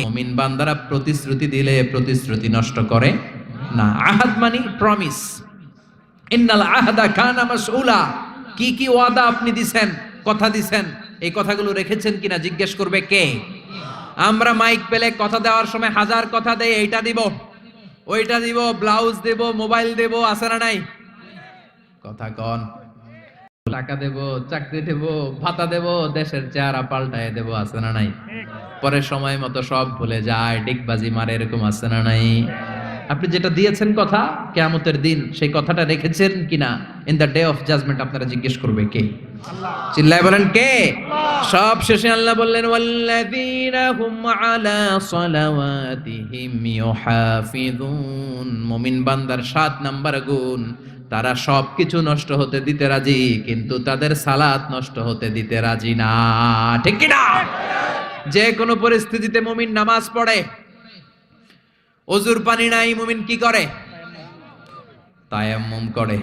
মুমিন বান্দারা প্রতিশ্রুতি দিলে প্রতিশ্রুতি নষ্ট করে না। আহাদ মানি প্রমিস ইন্নাল আহাদা কানা মাসউলা। কি কি ওয়াদা আপনি দিছেন, কথা দিছেন, এই কথাগুলো রেখেছেন কিনা জিজ্ঞেস করবে কে? আমরা মাইক পেলে কথা দেওয়ার সময় হাজার কথা দেই, এইটা দিব, ওইটা দিব, ব্লাউজ দেব, মোবাইল দেব, আছে না নাই? কথা কন। টাকা দেব, চাকরি দেব, ভাতা দেব, দেশের চেহারা পাল্টায় দেব, আছে না নাই? পরে সময় মতো সব ভুলে যায়, ডিগবাজি মারে, এরকম আছে না নাই? আপনি যেটা দিয়েছেন কথা, কেয়ামতের দিন সেই কথাটা রেখেছেন কিনা? In the day of judgement আপনারা জিজ্ঞেস করবে কে? চিল্লায় বলেন কে? সব শেষে আল্লাহ বললেন, ওয়াল্লাযীনা হুম আলা সালাওয়াতিহিম ইউহাফিযুন। মুমিন বান্দার সাত নাম্বার গুণ, তারা সব কিছু নষ্ট হতে দিতে রাজি, কিন্তু তাদের সালাত নষ্ট হতে দিতে রাজি না। ঠিক কি না যে কোনো পরিস্থিতিতে মুমিন নামাজ পড়ে অজুর পানি নাই, মুমিন কি করে? তায়াম্মুম করে।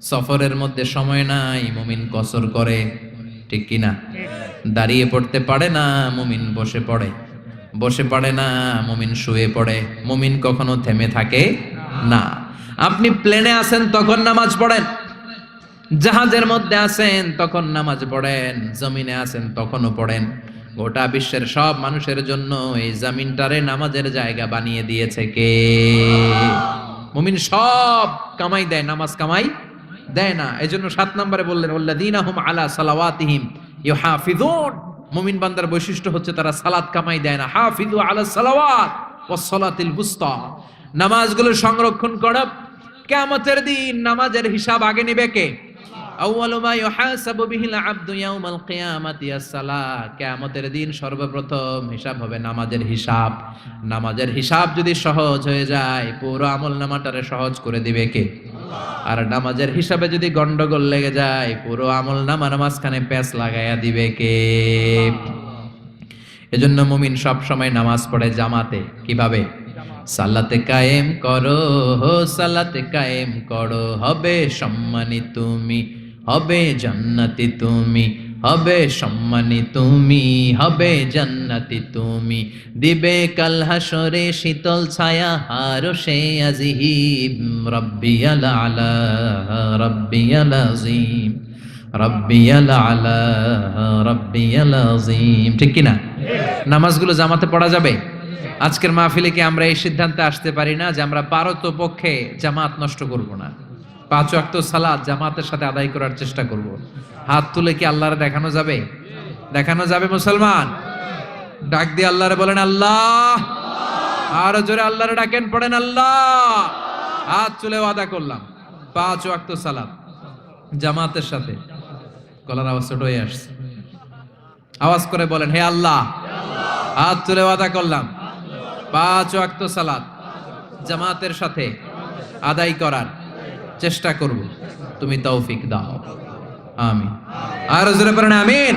সফরের মধ্যে সময় নাই, মুমিন কসর করে, ঠিক কি না? দাঁড়িয়ে পড়তে পারে না, মুমিন বসে পড়ে। বসে পড়ে না, মুমিন শুয়ে পড়ে। মুমিন কখনো থেমে থাকে না। আপনি প্লেনে আছেন, তখন নামাজ পড়েন। জাহাজের মধ্যে আছেন, তখন নামাজ পড়েন। জমিনে আছেন, তখনও পড়েন। গোটা বিশ্বের সব মানুষের জন্য এই জামিনটারে নামাজের জায়গা বানিয়ে দিয়েছে কে? মুমিন সব কামাই দেয়, নামাজ কামাই দেয় না। এই জন্য সাত নম্বরে বললেন ওল্লাদিনাহুম আলা সালাওয়াতিহিম ইউহাফিজুন মুমিন বান্দার বৈশিষ্ট্য হচ্ছে তারা সালাত কামাই দেয় না। হাফিজু আলা সালাওয়াত ওয়াস সালাতিল বুস্তা। নামাজগুলো সংরক্ষণ করো। কিয়ামতের দিন নামাজের হিসাব আগে নেবে কে? কিয়ামতের দিন সর্বপ্রথম হিসাব হবে নামাজের হিসাব। নামাজের হিসাব যদি সহজ হয়ে যায়, পুরো আমল নামাটারে সহজ করে দিবে কে? আর নামাজের হিসাবে যদি গন্ডগোল লেগে যায়, পুরো আমল নামার মাঝখানে প্যাচ লাগাইয়া দিবে কে? এজন্য মুমিন সব সময় নামাজ পড়ে জামাতে। কীভাবে? সালাতে কায়েম করো হো সালাতে কায়েম করো, হবে সম্মানী তুমি। হবে জান্নাতি তুমি, হবে সম্মানী তুমি, হবে জান্নাতি তুমি। দিবে কাল হাসরে শীতল ছায়া হার সে আজিহিম, রব্বিয়াল আলা, রব্বিয়াল আজিম, রব্বিয়াল আলা, রব্বিয়াল আজিম। ঠিক কিনা? নামাজগুলো জামাতে পড়া যাবে? আজকের মাহফিলে কি আমরা এই সিদ্ধান্তে আসতে পারি না যে আমরা পারত পক্ষে জামাত নষ্ট করব না? পাঁচ ওয়াক্ত সালাদ জামাতের সাথে আদায় করার চেষ্টা করব। হাত তুলে কি আল্লাহরে দেখানো যাবে? দেখানো যাবে মুসলমান? ডাক দিয়ে আল্লাহরে বলেন, আল্লাহ! আর জোরে আল্লাহরে ডাকেন, পড়েন, আল্লাহ! হাত তুলে ওয়াদা করলাম। পাঁচ ওয়াক্ত সালাদ জামাতের সাথে। গলার আওয়াজ ছোট হয়ে আসছে। আওয়াজ করে বলেন, হে আল্লাহ! হাত তুলে ওয়াদা করলাম। পাঁচ ওয়াক্ত সালাত জামাতের সাথে আদায় করার চেষ্টা করব। তুমি তৌফিক দাও। আমিন। আর জোরে পড়েন, আমিন।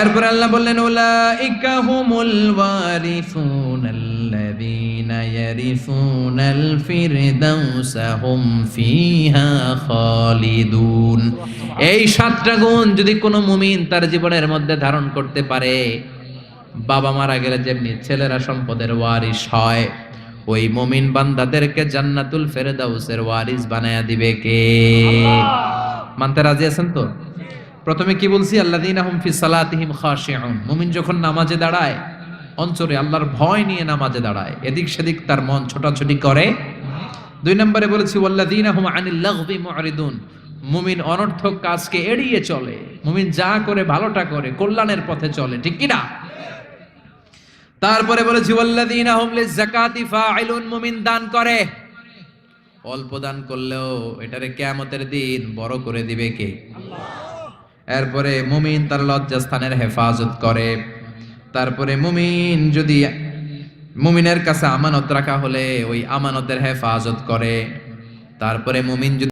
এরপর আল্লাহ বললেন, উলাইকা হুমুল ওয়ারিসুন আল্লাযীনা ইয়ারিসুনাল ফিরদাউসা হুম ফিহা খালিদুন। এই সাতটা গুণ যদি কোনো মুমিন তার জীবনের মধ্যে ধারণ করতে পারে, বাবা মারা গেলে যেমনি ছেলেরা সম্পদের ওয়ারিস হয় ওই মমিন বান্দাদেরকে জান্নাতুল ফেরদাউসের ওয়ারিস বানায়া দিবে কে? মানতে রাজি আছেন তো? প্রথমে কি বলছি? আল্লাযীনা হুম ফি সালাতিহিম খাশিউন। মুমিন যখন নামাজে দাঁড়ায় অঞ্চলে আল্লাহর ভয় নিয়ে নামাজে দাঁড়ায়। এদিক সেদিক তার মন ছোটাছুটি করে। দুই নম্বরে বলেছি ওয়াল্লাযীনা হুম আনিল লাগবি মুরিদুন মুমিন অনর্থক কাজকে এড়িয়ে চলে। মুমিন যা করে ভালোটা করে কল্যাণের পথে চলে। ঠিক কি না? তারপরে বলেছি ওয়াল্লাযীনা হুম লিযাকাতি ফাইলুন মুমিন দান করে। অল্প দান করলেও এটারে কিয়ামতের দিন বড় করে দিবে কে? এরপরে মুমিন তার লজ্জাস্থানের হেফাজত করে। তারপরে মুমিন যদি মুমিনের কাছে আমানত রাখা হলে ওই আমানতের হেফাজত করে। তারপরে মুমিন যদি